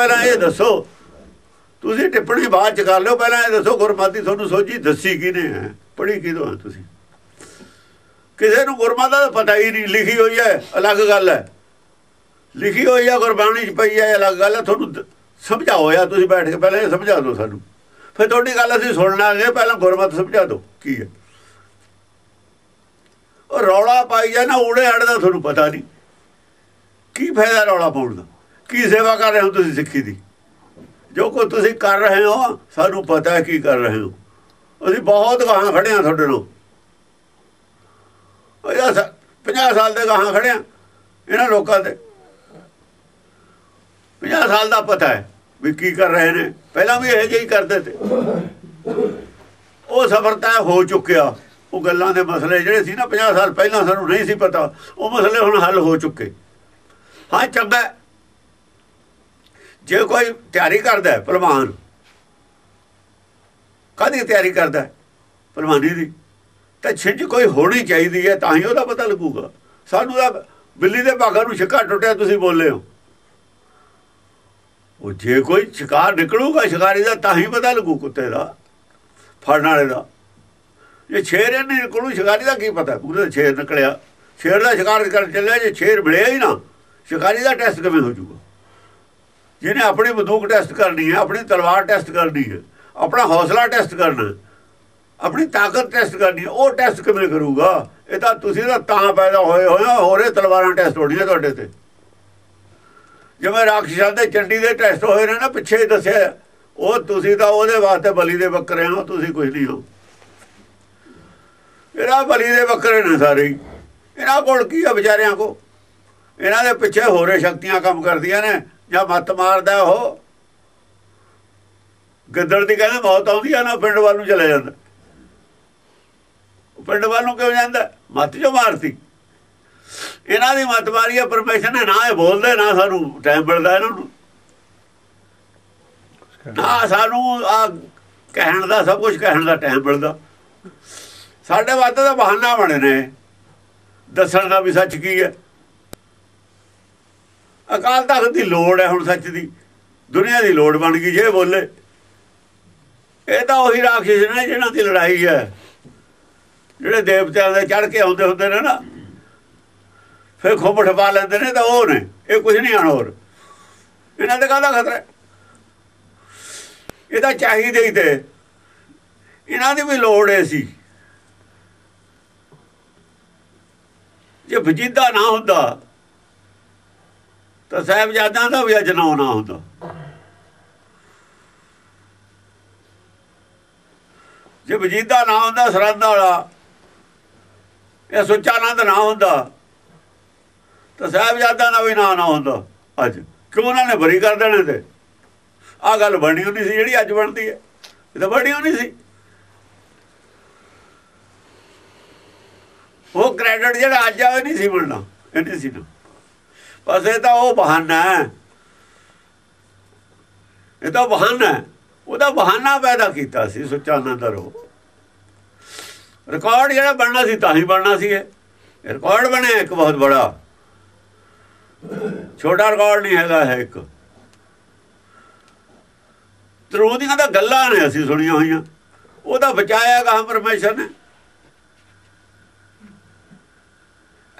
ਪਹਿਲਾਂ ਇਹ ਦੱਸੋ, ਤੁਸੀਂ ਟਿੱਪਣੀ ਬਾਅਦ ਚ ਕਰ ਲਿਓ, ਪਹਿਲਾਂ ਇਹ ਦੱਸੋ ਗੁਰਮਤਿ ਤੁਹਾਨੂੰ ਸੋਝੀ ਦੱਸੀ ਕਿਨੇ ਹੈ? ਪੜ੍ਹੀ ਕਿਦੋਂ ਹੈ ਤੁਸੀਂ? ਕਿਸੇ ਨੂੰ ਗੁਰਮਤਿ ਦਾ ਪਤਾ ਹੀ ਨਹੀਂ, ਲਿਖੀ ਹੋਈ ਹੈ, ਅਲੱਗ ਗੱਲ ਹੈ। ਲਿਖੀ ਹੋਈ ਹੈ ਗੁਰਬਾਣੀ ਚ ਪਈ ਹੈ ਅਲੱਗ ਗੱਲ ਹੈ, ਤੁਹਾਨੂੰ ਸਮਝਾਓ ਯਾ ਤੁਸੀਂ ਬੈਠ ਕੇ ਪਹਿਲਾਂ ਇਹ ਸਮਝਾ ਦਿਓ ਸਾਨੂੰ। ਫਿਰ ਤੁਹਾਡੀ ਗੱਲ ਅਸੀਂ ਸੁਣ ਲਾਂਗੇ, ਪਹਿਲਾਂ ਗੁਰਮਤਿ ਸਮਝਾ ਦਿਓ, ਕੀ ਹੈ। ਉਹ ਰੌਲਾ ਪਾਈ ਜਾ ਨਾ ਊੜੇ ਅੜ ਦਾ ਤੁਹਾਨੂੰ ਪਤਾ ਨਹੀਂ। ਕੀ ਫਾਇਦਾ ਰੌਲਾ ਪਾਉਣ ਦਾ? ਕੀ ਸੇਵਾ ਕਰ ਰਹੇ ਹੋ ਤੁਸੀਂ ਸਿੱਖੀ ਦੀ? ਜੋ ਕੋ ਤੁਸੀਂ ਕਰ ਰਹੇ ਹੋ, ਸਾਨੂੰ ਪਤਾ ਹੈ ਕੀ ਕਰ ਰਹੇ ਹੋ। ਅਸੀਂ ਬਹੁਤ ਗਾਹਾਂ ਖੜੇ ਹਾਂ ਤੁਹਾਡੇ ਨਾਲ। ਉਹ 50 ਸਾਲ ਦੇ ਗਾਹਾਂ ਖੜੇ ਹਾਂ ਇਹਨਾਂ ਲੋਕਾਂ ਦੇ। 50 ਸਾਲ ਦਾ ਪਤਾ ਹੈ ਵੀ ਕੀ ਕਰ ਰਹੇ ਨੇ। ਪਹਿਲਾਂ ਵੀ ਇਹ ਜਿਹੀ ਕਰਦੇ ਤੇ। ਉਹ ਸਬਰ ਤਾਂ ਹੋ ਚੁੱਕਿਆ। ਉਹ ਗੱਲਾਂ ਦੇ ਮਸਲੇ ਜਿਹੜੇ ਸੀ ਨਾ 50 ਸਾਲ ਪਹਿਲਾਂ ਸਾਨੂੰ ਨਹੀਂ ਸੀ ਪਤਾ। ਉਹ ਮਸਲੇ ਹੁਣ ਹੱਲ ਹੋ ਚੁੱਕੇ। ਹਾਂ, ਚੰਗਾ ਜੇ ਕੋਈ ਤਿਆਰੀ ਕਰਦਾ ਹੈ ਪਹਿਲਵਾਨ ਕਾਹਦੀ ਤਿਆਰੀ ਕਰਦਾ ਹੈ ਪਹਿਲਵਾਨੀ ਦੀ? ਤਾਂ ਛਿੰਝ ਕੋਈ ਹੋਣੀ ਚਾਹੀਦੀ ਹੈ, ਤਾਂ ਹੀ ਉਹਦਾ ਪਤਾ ਲੱਗੂਗਾ। ਸਾਨੂੰ ਤਾਂ ਬਿੱਲੀ ਦੇ ਭਾਗਾਂ ਨੂੰ ਛਿੱਕਾ ਟੁੱਟਿਆ, ਤੁਸੀਂ ਬੋਲੇ ਹੋ। ਉਹ ਜੇ ਕੋਈ ਸ਼ਿਕਾਰ ਨਿਕਲੂਗਾ ਸ਼ਿਕਾਰੀ ਦਾ, ਤਾਂ ਹੀ ਪਤਾ ਲੱਗੂ ਕੁੱਤੇ ਦਾ, ਫੜਨ ਵਾਲੇ ਦਾ। ਜੇ ਸ਼ੇਰ ਇਹ ਨਹੀਂ ਨਿਕਲੂ, ਸ਼ਿਕਾਰੀ ਦਾ ਕੀ ਪਤਾ? ਪੂਰੇ ਦਾ ਸ਼ੇਰ ਨਿਕਲਿਆ। ਸ਼ੇਰ ਦਾ ਸ਼ਿਕਾਰ ਕਰਨ ਚੱਲਿਆ, ਜੇ ਸ਼ੇਰ ਮਿਲਿਆ ਹੀ ਨਾ, ਸ਼ਿਕਾਰੀ ਦਾ ਟੈਸਟ ਕਿਵੇਂ ਹੋ ਜਾਊਗਾ? ਜਿਹਨੇ ਆਪਣੀ ਬੰਦੂਕ ਟੈਸਟ ਕਰਨੀ ਹੈ, ਆਪਣੀ ਤਲਵਾਰ ਟੈਸਟ ਕਰਨੀ ਹੈ, ਆਪਣਾ ਹੌਸਲਾ ਟੈਸਟ ਕਰਨਾ ਆਪਣੀ ਤਾਕਤ ਟੈਸਟ ਕਰਨੀ ਹੈ, ਉਹ ਟੈਸਟ ਕਿਵੇਂ ਕਰੂਗਾ? ਇਹ ਤਾਂ ਤੁਸੀਂ ਤਾਂ ਤਾਂ ਪੈਦਾ ਹੋਏ ਹੋਏ ਹੋਰੇ ਤਲਵਾਰਾਂ ਟੈਸਟ ਹੋਣੀਆਂ ਤੁਹਾਡੇ ਤੇ। ਜਿਵੇਂ ਰਾਖਸ਼ਾਂ ਦੇ ਚੰਡੀ ਦੇ ਟੈਸਟ ਹੋਏ ਨੇ ਨਾ, ਪਿੱਛੇ ਦੱਸਿਆ ਉਹ ਤੁਸੀਂ ਤਾਂ ਉਹਦੇ ਵਾਸਤੇ ਬਲੀ ਦੇ ਬੱਕਰੇ ਹੋ, ਤੁਸੀਂ ਕੁਝ ਨਹੀਂ ਹੋ। ਇਹਨਾਂ ਬਲੀ ਦੇ ਬੱਕਰੇ ਨੇ ਸਾਰੇ ਇਹਨਾਂ ਕੋਲ ਕੀ ਆ ਵਿਚਾਰਿਆਂ ਕੋ ਇਹਨਾਂ ਦੇ ਪਿੱਛੇ ਹੋਰੇ ਸ਼ਕਤੀਆਂ ਕੰਮ ਕਰਦੀਆਂ ਨੇ ਜਾਂ ਮੱਤ ਮਾਰਦਾ ਉਹ। ਗਿੱਦੜ ਦੀ ਕਹਿੰਦੇ ਮੌਤ ਆਉਂਦੀ ਆ ਨਾ ਪਿੰਡ ਵੱਲ ਨੂੰ ਚਲੇ ਜਾਂਦਾ। ਪਿੰਡ ਵੱਲ ਨੂੰ ਕਿਉਂ ਜਾਂਦਾ? ਮੱਤ ਜੋ ਮਾਰਤੀ। ਇਹਨਾਂ ਦੀ ਮੱਤ ਮਾਰੀ ਆ, ਪਰਮੇਸ਼ਰ ਨੇ ਨਾ ਇਹ ਬੋਲਦੇ, ਨਾ ਸਾਨੂੰ ਟਾਈਮ ਮਿਲਦਾ ਇਹਨਾਂ ਨੂੰ। ਨਾ ਸਾਨੂੰ ਆ ਕਹਿਣ ਦਾ, ਸਭ ਕੁਝ ਕਹਿਣ ਦਾ ਟਾਈਮ ਮਿਲਦਾ। ਸਾਡੇ ਵਾਸਤੇ ਤਾਂ ਬਹਾਨਾ ਬਣੇ ਨੇ। ਦੱਸਣ ਦਾ ਵੀ ਸੱਚ ਕੀ ਹੈ? ਅਕਾਲ ਤਖਤ ਦੀ ਲੋੜ ਹੈ ਹੁਣ ਸੱਚ ਦੀ। ਦੁਨੀਆ ਦੀ ਲੋੜ ਬਣ ਗਈ ਜੇ ਬੋਲੇ। ਇਹ ਤਾਂ ਉਹੀ ਰਾਖਸ਼ ਨੇ ਜਿਹਨਾਂ ਦੀ ਲੜਾਈ ਹੈ। ਜਿਹੜੇ ਦੇਵਤਿਆਂ ਦੇ ਚੜ ਕੇ ਆਉਂਦੇ ਹੁੰਦੇ ਨੇ ਨਾ, ਫਿਰ ਖੁੰਬ ਠਪਾ ਲੈਂਦੇ ਨੇ ਤਾਂ ਉਹ ਨੇ, ਇਹ ਕੁਝ ਨਹੀਂ ਆਣ ਹੋਰ। ਇਹਨਾਂ ਦਾ ਕਾਹਦਾ ਖਤਰਾ ਇਹ ਤਾਂ ਚਾਹੀਦੇ ਹੀ ਤੇ। ਇਹਨਾਂ ਦੀ ਵੀ ਲੋੜ ਹੈ ਸੀ। ਜੇ ਵਜੀਦਾ ਨਾ ਹੁੰਦਾ ਤਾਂ ਸਾਹਿਬਜ਼ਾਦਿਆਂ ਦਾ ਵੀ ਅਜਨਾ ਨਾ ਹੁੰਦਾ। ਜੇ ਵਜੀਦਾ ਨਾ ਹੁੰਦਾ ਸਰੰਦ ਵਾਲਾ ਇਹ ਸੁੱਚਾ ਆਨੰਦ ਨਾ ਹੁੰਦਾ, ਤਾਂ ਸਾਹਿਬਜ਼ਾਦਿਆਂ ਦਾ ਵੀ ਨਾਂ ਨਾ ਹੁੰਦਾ ਅੱਜ। ਕਿਉਂ ਉਹਨਾਂ ਨੇ ਬਰੀ ਕਰ ਦੇਣੇ ਤੇ? ਆ ਗੱਲ ਬਣੀ ਹੁੰਦੀ ਸੀ ਜਿਹੜੀ ਅੱਜ ਬਣਦੀ ਹੈ। ਇਹ ਤਾਂ ਬਣੀ ਹੁੰਦੀ ਸੀ। ਉਹ ਕ੍ਰੈਡਿਟ ਜਿਹੜਾ ਅੱਜ ਆਵੇ ਨਹੀਂ ਸੀ ਮਿਲਣਾ, ਇਹ ਨਹੀਂ ਸੀ ਨਾ। ਬਸ ਇਹ ਤਾਂ ਉਹ ਬਹਾਨਾ ਹੈ। ਇਹ ਤਾਂ ਬਹਾਨਾ ਹੈ। ਉਹਦਾ ਬਹਾਨਾ ਪੈਦਾ ਕੀਤਾ ਸੀ, ਸੁੱਚਾ ਆਨੰਦਰੋ ਰਿਕਾਰਡ ਜਿਹੜਾ ਬਣਨਾ ਸੀ, ਤਾਂ ਹੀ ਬਣਨਾ ਸੀ ਇਹ। ਰਿਕਾਰਡ ਬਣਿਆ, ਇੱਕ ਬਹੁਤ ਬੜਾ। ਛੋਟਾ ਰਿਕਾਰਡ ਨਹੀਂ ਹੈਗਾ ਹੈ ਇੱਕ। ਤਰੋ ਦੀਆਂ ਤਾਂ ਗੱਲਾਂ ਨੇ, ਅਸੀਂ ਸੁਣੀਆਂ ਹੋਈਆਂ। ਉਹਦਾ ਬਚਾਇਆ ਗਾ ਪਰਮੇਸ਼ਰ ਨੇ।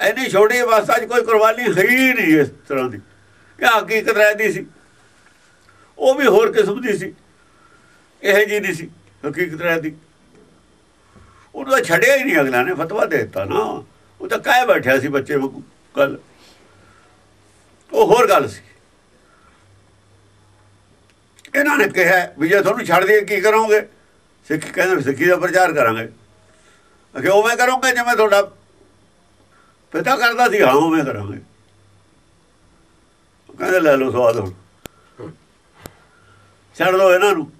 ਐਨੀ ਛੋਟੀ ਅਵਸਥਾ 'ਚ ਕੋਈ ਕੁਰਬਾਨੀ ਹੈ ਹੀ ਨਹੀਂ ਇਸ ਤਰ੍ਹਾਂ ਦੀ। ਇਹ ਹਕੀਕਤ ਰਹਿਦੀ ਸੀ। ਉਹ ਵੀ ਹੋਰ ਕਿਸਮ ਦੀ ਸੀ। ਇਹ ਜੀ ਨਹੀਂ ਸੀ। ਹਕੀਕਤ ਰਹਿਦੀ। ਉਹਨੂੰ ਤਾਂ ਛੱਡਿਆ ਹੀ ਨਹੀਂ ਅਗਲਾ ਨੇ, ਫਤਵਾ ਦੇ ਦਿੱਤਾ ਨਾ। ਉਹ ਤਾਂ ਕਾਇ ਬੈਠਿਆ ਸੀ ਬੱਚੇ ਵਾਂਗੂ ਕੱਲ ਉਹ ਹੋਰ ਗੱਲ ਸੀ। ਇਹਨਾਂ ਨੇ ਕਿਹਾ ਵੀ ਜੇ ਤੁਹਾਨੂੰ ਛੱਡ ਦੇ ਕੀ ਕਰੋਗੇ? ਸਿੱਖ ਕਹਿੰਦੇ ਸਿੱਖੀ ਦਾ ਪ੍ਰਚਾਰ ਕਰਾਂਗੇ। ਅਖੇ ਉਵੇਂ ਕਰੋਗੇ ਜਿਵੇਂ ਤੁਹਾਡਾ ਪਿਤਾ ਕਰਦਾ ਸੀ, ਹਾਂ, ਉਵੇਂ ਕਰਾਂਗੇ। ਕਹਿੰਦੇ, ਲੈ ਲਓ ਸਵਾਦ ਹੁਣ। ਛੱਡ ਦੋ ਇਹਨਾਂ ਨੂੰ।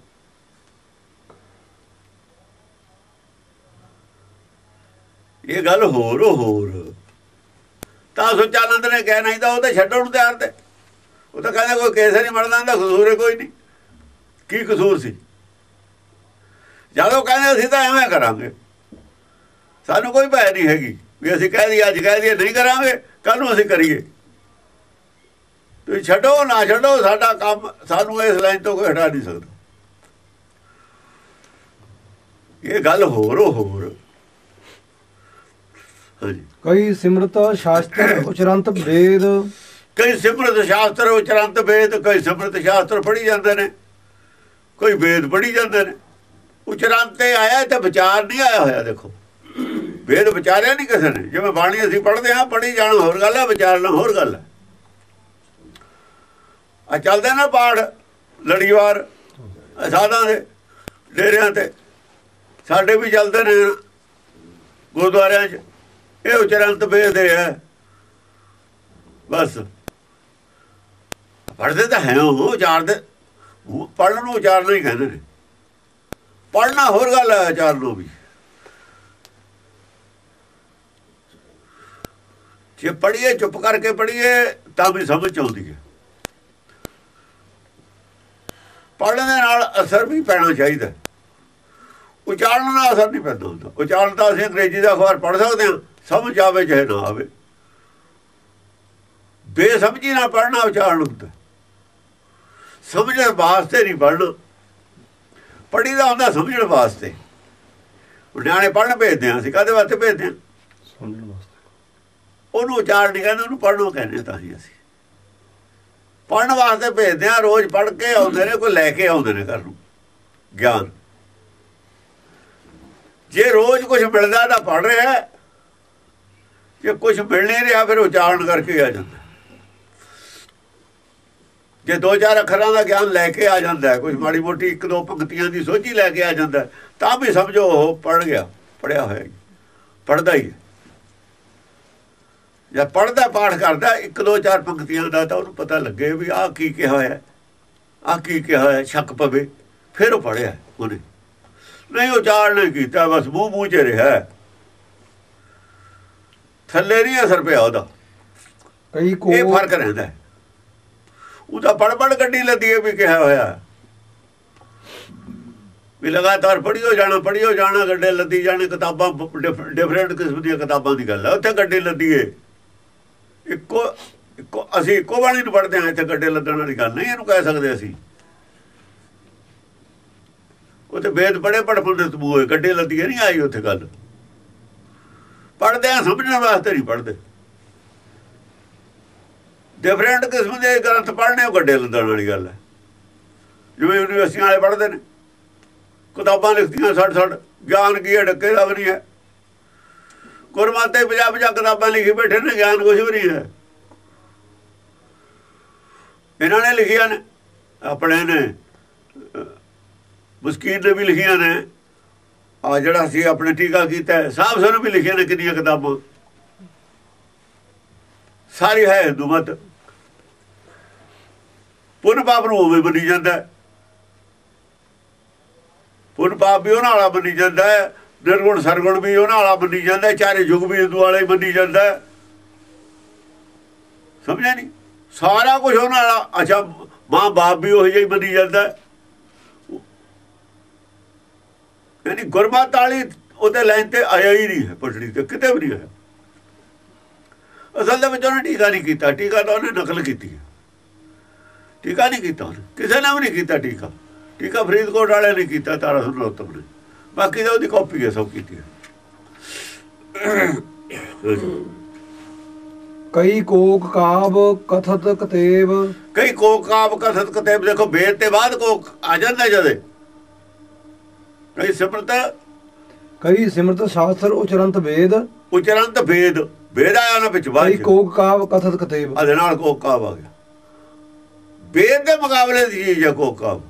ਇਹ ਗੱਲ ਹੋਰ ਹੋਰ। ਤਾਂ ਸੁਚਾਨੰਦ ਨੇ ਕਹਿ, ਨਹੀਂ ਤਾਂ ਉਹ ਤਾਂ ਛੱਡਣ ਨੂੰ ਤਿਆਰ ਤੇ। ਉਹ ਤਾਂ ਕਹਿੰਦਾ, ਕੋਈ ਕੇਸ ਨਹੀਂ ਮਰਦਾ ਦਾ ਕਸੂਰ ਹੈ, ਕੋਈ ਨਹੀਂ। ਕੀ ਕਸੂਰ ਸੀ? ਜਦੋਂ ਕਹਿੰਦੇ, ਅਸੀਂ ਤਾਂ ਐਵੇਂ ਕਰਾਂਗੇ। ਸਾਨੂੰ ਕੋਈ ਭੈ ਨਹੀਂ ਹੈਗੀ। ਵੀ ਅਸੀਂ ਕਹਿ ਦਈਏ ਅੱਜ ਕਹਿ ਦਈਏ ਨਹੀਂ ਕਰਾਂਗੇ ਕੱਲ ਨੂੰ ਅਸੀਂ ਕਰੀਏ। ਤੁਸੀਂ ਛੱਡੋ ਨਾ ਛੱਡੋ ਸਾਡਾ ਕੰਮ ਸਾਨੂੰ ਇਸ ਲਾਈਨ ਤੋਂ ਕੋਈ ਹਟਾ ਨਹੀਂ ਸਕਦਾ। ਇਹ ਗੱਲ ਹੋਰ ਹੋਰ। ਹਾਂਜੀ। ਕਈ ਸਿਮਰਤ ਸ਼ਾਸਤਰ ਉਚਰੰਤ ਵੇਦ। ਕਈ ਸਿਮਰਤ ਸ਼ਾਸਤਰ ਉਚਰੰਤ ਵੇਦ ਕਈ ਸਿਮਰਤ ਸ਼ਾਸਤਰ ਪੜ੍ਹੀ ਜਾਂਦੇ ਨੇ ਕੋਈ ਵੇਦ ਪੜ੍ਹੀ ਜਾਂਦੇ ਨੇ। ਉਚਰੰਤ ਤੇ ਆਇਆ ਤੇ ਵਿਚਾਰ ਨਹੀਂ ਆਇਆ ਹੋਇਆ ਦੇਖੋ। ਵੇਦ ਵਿਚਾਰਿਆ ਨਹੀਂ ਕਿਸੇ ਨੇ। ਜਿਵੇਂ ਬਾਣੀ ਅਸੀਂ ਪੜ੍ਹਦੇ ਹਾਂ, ਪੜ੍ਹੀ ਜਾਣਾ, ਹੋਰ ਗੱਲ ਹੈ ਵਿਚਾਰਨਾ, ਹੋਰ ਗੱਲ ਹੈ ਆ ਚੱਲਦੇ ਨਾ ਪਾੜ ਲੜੀਵਾਰ, ਸਾਧਾਂ ਦੇ, ਡੇਰਿਆਂ ਤੇ। ਸਾਡੇ ਵੀ ਚੱਲਦੇ ਨੇ ਗੁਰਦੁਆਰਿਆਂ 'ਚ। ਇਹ ਉਚਰੰਤ ਵੇਦ ਹੈ। ਬਸ। ਪੜਦੇ ਤਾਂ ਹੈ ਉਹ, ਉਚਾਰਦੇ। ਪੜ੍ਹਨ ਨੂੰ ਉਚਾਰਨਾ ਹੀ ਕਹਿੰਦੇ ਨੇ। ਪੜ੍ਹਨਾ ਹੋਰ ਗੱਲ ਹੈ, ਉਚਾਰਨ ਨੂੰ ਵੀ। ਜੇ ਪੜ੍ਹੀਏ, ਚੁੱਪ ਕਰਕੇ ਪੜ੍ਹੀਏ, ਤਾਂ ਵੀ ਸਮਝ ਆਉਂਦੀ ਹੈ। ਪੜ੍ਹਨ ਦੇ ਨਾਲ ਅਸਰ ਵੀ ਪੈਣਾ ਚਾਹੀਦਾ ਉਚਾਰਨ ਨਾਲ ਅਸਰ ਨਹੀਂ ਪੈਂਦਾ ਹੁੰਦਾ। ਉਚਾਰਨ ਤਾਂ ਅਸੀਂ ਅੰਗਰੇਜ਼ੀ ਦਾ ਅਖਬਾਰ ਪੜ੍ਹ ਸਕਦੇ ਹਾਂ, ਸਮਝ ਆਵੇ ਚਾਹੇ ਨਾ ਆਵੇ। ਬੇਸਮਝੀ ਨਾਲ ਪੜ੍ਹਨਾ ਉਚਾਰਨ ਹੁੰਦਾ ਸਮਝਣ ਵਾਸਤੇ ਨਹੀਂ ਪੜ੍ਹਨਾ। ਪੜ੍ਹੀ ਦਾ ਹੁੰਦਾ ਸਮਝਣ ਵਾਸਤੇ। ਨਿਆਣੇ ਪੜ੍ਹਨ ਭੇਜਦੇ ਆ ਅਸੀਂ ਕਾਹਦੇ ਵਾਸਤੇ ਭੇਜਦੇ ਆ ਸਮਝਣ ਵਾਸਤੇ। ਉਹਨੂੰ ਉਚਾਰਨ ਨਹੀਂ ਕਹਿੰਦੇ, ਉਹਨੂੰ ਪੜ੍ਹਨੋਂ ਕਹਿੰਦੇ ਤਾਂ ਹੀ ਅਸੀਂ। ਪੜ੍ਹਨ ਵਾਸਤੇ ਭੇਜਦੇ ਆ ਰੋਜ਼ ਪੜ੍ਹ ਕੇ ਆਉਂਦੇ ਨੇ, ਕੋਈ ਲੈ ਕੇ ਆਉਂਦੇ ਨੇ ਘਰ ਨੂੰ, ਗਿਆਨ। ਜੇ ਰੋਜ਼ ਕੁਝ ਮਿਲਦਾ ਤਾਂ ਪੜ੍ਹ ਰਿਹਾ ਜੇ ਕੁਝ ਮਿਲ ਨਹੀਂ ਰਿਹਾ, ਫਿਰ ਉਚਾਰਨ ਕਰਕੇ ਆ ਜਾਂਦਾ। ਜੇ ਦੋ ਚਾਰ ਅੱਖਰਾਂ ਦਾ ਗਿਆਨ ਲੈ ਕੇ ਆ ਜਾਂਦਾ ਕੁਝ ਮਾੜੀ ਮੋਟੀ ਇੱਕ ਦੋ ਪੰਕਤੀਆਂ ਦੀ ਸੋਝੀ ਲੈ ਕੇ ਆ ਜਾਂਦਾ ਤਾਂ ਵੀ ਸਮਝੋ ਉਹ ਪੜ ਗਿਆ ਪੜਿਆ ਹੋਇਆ ਪੜਦਾ ਹੀ ਹੈ। ਜਾਂ ਪੜਦਾ ਪਾਠ ਕਰਦਾ ਇੱਕ ਦੋ ਚਾਰ ਪੰਕਤੀਆਂ ਦਾ ਤਾਂ ਉਹਨੂੰ ਪਤਾ ਲੱਗੇ ਵੀ ਆਹ ਕੀ ਕਿਹਾ ਹੋਇਆ ਆਹ ਕੀ ਕਿਹਾ ਹੋਇਆ ਸ਼ੱਕ ਪਵੇ ਫਿਰ ਉਹ ਪੜਿਆ ਉਹਨੇ। ਨਹੀਂ ਉਚਾਰਨ ਨਹੀਂ ਕੀਤਾ ਬਸ ਮੂੰਹ ਮੂੰਹ 'ਚ ਰਿਹਾ। ਥੱਲੇ ਨਹੀਂ ਅਸਰ ਪਿਆ ਉਹਦਾ। ਕਈ ਕੋ ਇਹ ਫ਼ਰਕ ਰਹਿੰਦਾ। ਉਹਦਾ ਪੜ ਪੜ ਗੱਡੀ ਲੱਦੀ ਵੀ ਕਿਹਾ ਹੋਇਆ। ਵੀ ਲਗਾਤਾਰ ਪੜਿਓ ਜਾਣਾ ਪੜਿਓ ਜਾਣਾ ਗੱਡੇ ਲੱਦੀ ਜਾਣੇ ਕਿਤਾਬਾਂ ਡਿਫਰੈਂਟ ਕਿਸਮ ਦੀਆਂ ਕਿਤਾਬਾਂ ਦੀ ਗੱਲ ਹੈ ਉੱਥੇ ਗੱਡੀ ਲੱਦੀ ਏ। ਇੱਕੋ ਇੱਕੋ ਅਸੀਂ ਇੱਕੋ ਬਾਣੀ ਨੂੰ ਪੜਦੇ ਹਾਂ, ਇੱਥੇ ਗੱਡੇ ਲੱਦਣ ਵਾਲੀ ਗੱਲ ਨਹੀਂ, ਇਹਨੂੰ ਕਹਿ ਸਕਦੇ ਅਸੀਂ। ਉੱਥੇ ਵੇਦ ਪੜੇ ਪੜ ਪੜ ਤਬੂਏ ਗੱਡੇ ਲੱਦੀ ਨਹੀਂ ਆਈ ਉੱਥੇ ਗੱਲ। ਪੜਦੇ ਆ ਸਮਝਣ ਵਾਸਤੇ ਨਹੀਂ ਪੜਦੇ ਡਿਫਰੈਂਟ ਕਿਸਮ ਦੇ ਗ੍ਰੰਥ ਪੜ੍ਹਨੇ, ਉਹ ਗੱਡੇ ਲੱਦਣ ਵਾਲੀ ਗੱਲ ਹੈ। ਜਿਵੇਂ ਯੂਨੀਵਰਸਿਟੀਆਂ ਵਾਲੇ ਪੜ੍ਹਦੇ ਨੇ। ਕਿਤਾਬਾਂ ਲਿਖਦੀਆਂ ਛੱਡ ਛੱਡ ਗਿਆਨ ਕੀ ਹੈ, ਡੱਕੇ ਦਾ ਵੀ ਨਹੀਂ ਹੈ। ਗੁਰਮਤਿ ਪੰਜਾਹ ਪੰਜਾਹ ਕਿਤਾਬਾਂ ਲਿਖੀ ਬੈਠੇ ਨੇ, ਗਿਆਨ ਕੁਝ ਵੀ ਨਹੀਂ ਹੈ। ਇਹਨਾਂ ਨੇ ਲਿਖੀਆਂ ਨੇ, ਆਪਣੇ ਨੇ ਮੁਸਕੀਨ ਨੇ ਵੀ ਲਿਖੀਆਂ ਨੇ। ਆ ਜਿਹੜਾ ਸੀ ਆਪਣੇ ਟੀਕਾ ਕੀਤਾ ਸਾਹਿਬ ਸਾਨੂੰ ਵੀ ਲਿਖੀਆਂ ਨੇ ਕਿੰਨੀਆਂ ਕਿਤਾਬਾਂ। ਸਾਰੀ ਹੈ ਹਿੰਦੂ ਮਤ। ਪੁੰਨ ਪਾਪ ਨੂੰ ਉਵੇਂ ਬਣੀ ਜਾਂਦਾ ਪੁੰਨ ਪਾਪ ਵੀ ਉਹਨਾਂ ਵਾਲਾ ਬਣੀ ਜਾਂਦਾ ਹੈ। ਨਿਰਗੁਣ ਸਰਗੁਣ ਵੀ ਉਹਨਾਂ ਵਾਲਾ ਬਣੀ ਜਾਂਦਾ, ਚਾਰੇ ਯੁਗ ਵੀ ਹਿੰਦੂ ਵਾਲਾ ਹੀ ਬਣੀ ਜਾਂਦਾ। ਸਮਝਿਆ ਨਹੀਂ ਸਾਰਾ ਕੁਝ ਉਹਨਾਂ ਵਾਲਾ, ਅੱਛਾ, ਮਾਂ ਬਾਪ ਵੀ ਉਹੀ ਜਿਹੀ ਹੀ ਜਾਂਦਾ। ਹੈ ਯਾਨੀ ਗੁਰਮਤ ਵਾਲੀ ਉਹਦੇ ਲਾਈਨ ਤੇ ਆਇਆ ਹੀ ਨਹੀਂ ਹੈ ਪਟੜੀ ਤੇ ਕਿਤੇ ਵੀ ਨਹੀਂ ਆਇਆ। ਅਸਲ ਦੇ ਵਿੱਚ ਉਹਨੇ ਟੀਕਾ ਨਹੀਂ ਕੀਤਾ, ਟੀਕਾ ਤਾਂ ਉਹਨੇ ਨਕਲ ਕੀਤੀ ਹੈ। ਟੀਕਾ ਨਹੀਂ ਕੀਤਾ ਉਹਨੇ, ਕਿਸੇ ਨੇ ਵੀ ਨਹੀਂ ਕੀਤਾ ਟੀਕਾ। ਟੀਕਾ ਫਰੀਦਕੋਟ ਵਾਲੇ ਨੇ ਕੀਤਾ, ਤਾਰਾ ਸੁਨੋਤਮ ਨੇ। ਬਾਕੀ ਤਾਂ ਉਹਦੀ ਕਾਪੀ ਹੈ ਸਭ ਕੀਤੀ ਹੈ। ਕਈ ਕੋਕ ਕਾਬ ਕਥਤ ਕਤੇਬ ਕਈ ਕੋਕਾਬ ਕਥਤ ਕਤੇਬ ਦੇਖੋ ਵੇਦ ਤੇ ਬਾਅਦ ਕੋਕ ਆ ਜਾਂਦਾ ਜਦੇ। ਕਈ ਸਿਮਰਤ ਕਈ ਸਿਮਰਤ ਸ਼ਾਸਤਰ ਉਚਰੰਤ ਵੇਦ। ਉਚਰੰਤ ਵੇਦ ਵੇਦ ਆਇਆ ਨਾ ਵਿੱਚ ਕਈ ਬਾਅਦ ਚ। ਕੋਕ ਕਾਬ ਕਥਤ ਕਤੇਬ ਉਹਦੇ ਨਾਲ ਕੋਕਾਬ ਆ ਗਿਆ। ਵੇਦ ਦੇ ਮੁਕਾਬਲੇ ਦੀ ਚੀਜ਼ ਹੈ ਕੋਕਾਬ